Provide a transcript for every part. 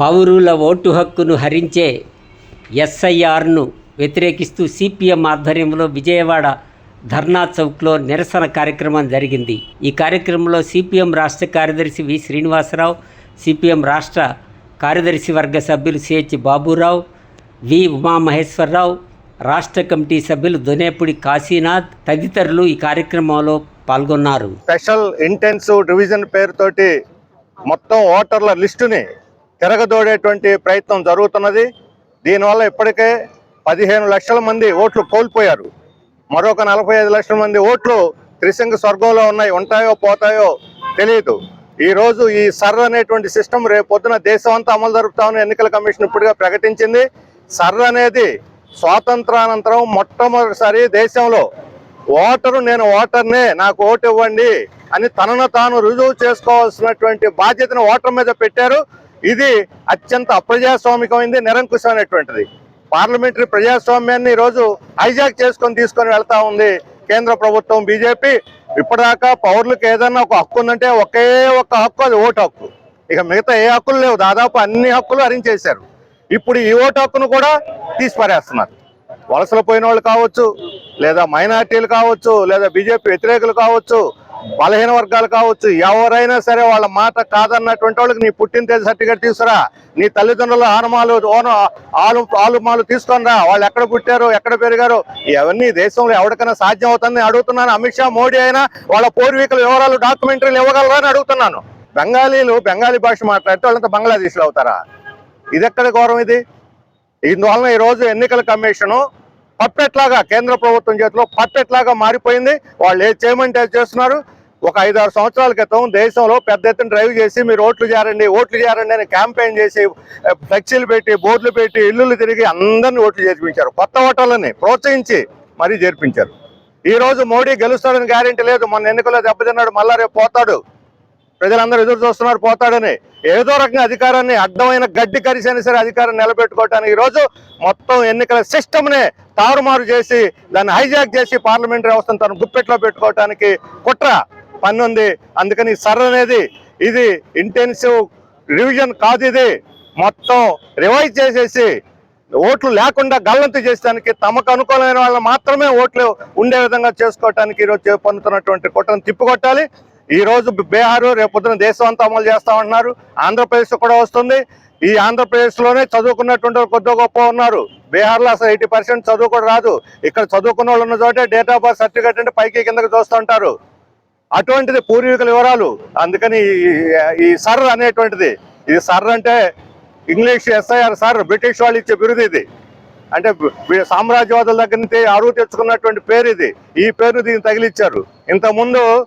పౌరుల ఓటు హక్కును హరించే ఎస్ఐఆర్ను వ్యతిరేకిస్తూ సిపిఎం ఆధ్వర్యంలో విజయవాడ ధర్నా చౌక్లో నిరసన కార్యక్రమం జరిగింది. ఈ కార్యక్రమంలో సిపిఎం రాష్ట్ర కార్యదర్శి వి శ్రీనివాసరావు సిపిఎం రాష్ట్ర కార్యదర్శి వర్గ సభ్యులు సిహెచ్ బాబురావు వి ఉమామహేశ్వరరావు రాష్ట్ర కమిటీ సభ్యులు దొనేపుడి కాశీనాథ్ తదితరులు ఈ కార్యక్రమంలో పాల్గొన్నారు. స్పెషల్ ఇంటెన్సివ్ డివిజన్ పేరుతోటి మొత్తం ఓటర్ల లిస్టుని తిరగదోడేటువంటి ప్రయత్నం జరుగుతున్నది. దీనివల్ల ఇప్పటికే పదిహేను లక్షల మంది ఓట్లు కోల్పోయారు. మరొక నలభై ఐదు లక్షల మంది ఓట్లు త్రిశంఖ స్వర్గంలో ఉన్నాయి. ఉంటాయో పోతాయో తెలియదు ఈరోజు ఈ సర్ అనేటువంటి సిస్టమ్ రేపు పొద్దున దేశం అంతా అమలు జరుపుతామని ఎన్నికల కమిషన్ ఇప్పుడుగా ప్రకటించింది. సర్ అనేది స్వాతంత్రానంతరం మొట్టమొదటిసారి దేశంలో ఓటరు నేను ఓటర్నే నాకు ఓటు ఇవ్వండి అని తనను తాను రుజువు చేసుకోవాల్సినటువంటి బాధ్యతను ఓటర్ మీద పెట్టారు. ఇది అత్యంత అప్రజాస్వామికమైంది నిరంకుశమైనటువంటిది. పార్లమెంటరీ ప్రజాస్వామ్యాన్ని ఈరోజు హైజాక్ చేసుకొని తీసుకొని వెళ్తా ఉంది కేంద్ర ప్రభుత్వం బీజేపీ. ఇప్పటిదాకా పౌరులకు ఏదన్నా ఒక హక్కు ఉందంటే ఒకే ఒక్క హక్కు అది ఓటు హక్కు. ఇక మిగతా ఏ హక్కులు లేవు. దాదాపు అన్ని హక్కులు హరించేశారు ఇప్పుడు ఈ ఓటు హక్కును కూడా తీసిపారేస్తున్నారు. వలసలు పోయిన వాళ్ళు కావచ్చు లేదా మైనార్టీలు కావచ్చు లేదా బీజేపీ వ్యతిరేకులు కావచ్చు బలహీన వర్గాలు కావచ్చు ఎవరైనా సరే వాళ్ళ మాట కాదన్నటువంటి వాళ్ళకి నీ పుట్టిన తేదీ సర్టిఫికేట్ తీసుకురా. నీ తల్లిదండ్రుల ఆనమాలు ఓన ఆలు ఆలుమాలు తీసుకొని రా. వాళ్ళు ఎక్కడ పుట్టారు ఎక్కడ పెరిగారు ఇవన్నీ దేశంలో ఎవరికైనా సాధ్యం అవుతుందని అడుగుతున్నాను. అమిత్ షా మోడీ అయినా వాళ్ళ పూర్వీకుల వివరాలు డాక్యుమెంటరీలు ఇవ్వగలరా అని అడుగుతున్నాను. బెంగాలీలు బెంగాలీ భాష మాట్లాడితే వాళ్ళంతా బంగ్లాదేశ్లో అవుతారా? ఇది ఎక్కడ గౌరవం ఇది? ఇందువలన ఈ రోజు ఎన్నికల కమిషను పప్పెట్లాగా కేంద్ర ప్రభుత్వం చేతిలో పప్పెట్లాగా మారిపోయింది. వాళ్ళు ఏది చేయమంటే చేస్తున్నారు. ఒక ఐదారు సంవత్సరాల క్రితం దేశంలో పెద్ద ఎత్తున డ్రైవ్ చేసి మీరు ఓట్లు చేరండి ఓట్లు చేరండి అని క్యాంపెయిన్ చేసి ఫ్లెక్సీలు పెట్టి బోర్డులు పెట్టి ఇల్లులు తిరిగి అందరినీ ఓట్లు చేర్పించారు కొత్త ఓటర్లని ప్రోత్సహించి మరీ చేర్పించారు. ఈ రోజు మోడీ గెలుస్తాడని గ్యారెంటీ లేదు. మొన్న ఎన్నికల్లో దెబ్బతిన్నాడు. మళ్ళా రేపు పోతాడు. ప్రజలందరూ ఎదురు చూస్తున్నారు పోతాడని. ఏదో రకంగా అధికారాన్ని అడ్డమైన గడ్డి కరిసైనా సరే అధికారాన్ని నిలబెట్టుకోవటానికి ఈరోజు రోజు మొత్తం ఎన్నికల సిస్టమ్నే తారుమారు చేసి దాన్ని హైజాక్ చేసి పార్లమెంటరీ వ్యవస్థను తను గుప్పెట్లో పెట్టుకోవటానికి కుట్ర పన్నుంది. అందుకని సర్ అనేది ఇది ఇంటెన్సివ్ రివిజన్ కాదు ఇది. మొత్తం రివైజ్ చేసేసి ఓట్లు లేకుండా గల్లంతు చేసేదానికి తమకు అనుకూలమైన వాళ్ళు మాత్రమే ఓట్లు ఉండే విధంగా చేసుకోవటానికి ఈరోజు పొందుతున్నటువంటి కుట్రను తిప్పికొట్టాలి. ఈ రోజు బీహార్ రేపు పొద్దున దేశం అంతా అమలు చేస్తామంటున్నారు ఆంధ్రప్రదేశ్ కూడా వస్తుంది. ఈ ఆంధ్రప్రదేశ్లోనే చదువుకున్నటువంటి వాళ్ళు కొద్ది గొప్ప ఉన్నారు. బీహార్లో అసలు ఎయిటీ పర్సెంట్ చదువు కూడా రాదు. ఇక్కడ చదువుకున్న వాళ్ళు ఉన్న చోటే డేట్ ఆఫ్ బర్త్ సర్టిఫికేట్ అంటే పైకి కిందకి చూస్తుంటారు అటువంటిది పూర్వీకుల వివరాలు. అందుకని ఈ- ఈ సర్ అనేటువంటిది. ఇది సర్ అంటే ఇంగ్లీష్ ఎస్ఐఆర్ సర్ బ్రిటిష్ వాళ్ళు ఇచ్చే బిరుదు ఇది. అంటే సామ్రాజ్యవాదుల దగ్గర నుంచి అరువు తెచ్చుకున్నటువంటి పేరు ఇది. ఈ పేరును దీన్ని తగిలిచ్చారు. ఇంతకుముందు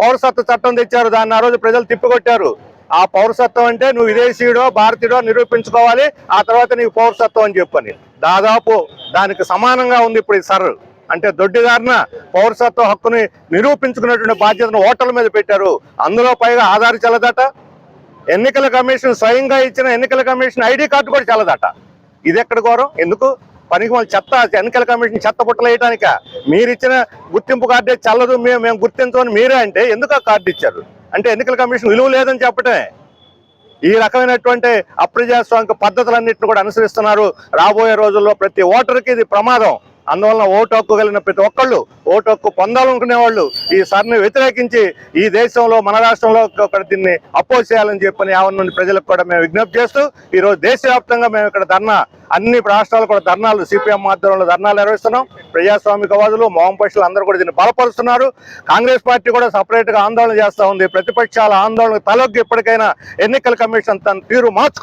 పౌరసత్వ చట్టం తెచ్చారు. దాన్ని ఆ రోజు ప్రజలు తిప్పికొట్టారు. ఆ పౌరసత్వం అంటే నువ్వు విదేశీయుడో భారతీయుడో నిరూపించుకోవాలి. ఆ తర్వాత నీకు పౌరసత్వం అని చెప్పని. దాదాపు దానికి సమానంగా ఉంది ఇప్పుడు ఈ సర్ అంటే దొడ్డిదారిన పౌరసత్వ హక్కుని నిరూపించుకున్నటువంటి బాధ్యతను ఓటర్ల మీద పెట్టారు. అందులో పైగా ఆధార్ చల్లదట. ఎన్నికల కమిషన్ స్వయంగా ఇచ్చిన ఎన్నికల కమిషన్ ఐడి కార్డు కూడా చల్లదట. ఇది ఎక్కడ ఘోరం? ఎందుకు? పనికి వాళ్ళు చెత్త ఎన్నికల కమిషన్ చెత్త పుట్టలు వేయటానిక మీరు ఇచ్చిన గుర్తింపు కార్డే చల్లదు మేము మేము గుర్తించమని మీరే అంటే ఎందుకు ఆ కార్డు ఇచ్చారు? అంటే ఎన్నికల కమిషన్ విలువ లేదని చెప్పటమే. ఈ రకమైనటువంటి అప్రజాస్వామిక పద్ధతులన్నింటిని కూడా అనుసరిస్తున్నారు. రాబోయే రోజుల్లో ప్రతి ఓటర్కి ఇది ప్రమాదం. అందువలన ఓటు హక్కు కలిగిన ప్రతి ఒక్కళ్ళు ఓటు హక్కు పొందాలనుకునే వాళ్ళు ఈ సర్ని వ్యతిరేకించి ఈ దేశంలో మన రాష్ట్రంలో దీన్ని అపోజ్ చేయాలని చెప్పని యావన్ నుండి ప్రజలకు కూడా మేము విజ్ఞప్తి చేస్తూ ఈ రోజు దేశవ్యాప్తంగా మేము ఇక్కడ ధర్నా అన్ని రాష్ట్రాలు కూడా ధర్నాలు సిపిఎం ఆధ్వర్యంలో ధర్నాలు నిర్వహిస్తున్నాం. ప్రజాస్వామికవాదులు మోహంపక్షులు అందరూ కూడా దీన్ని బలపరుస్తున్నారు. కాంగ్రెస్ పార్టీ కూడా సపరేట్గా ఆందోళన చేస్తా ఉంది. ప్రతిపక్షాల ఆందోళన తలొగ్గి ఎప్పటికైనా ఎన్నికల కమిషన్ తన తీరు మార్చుకో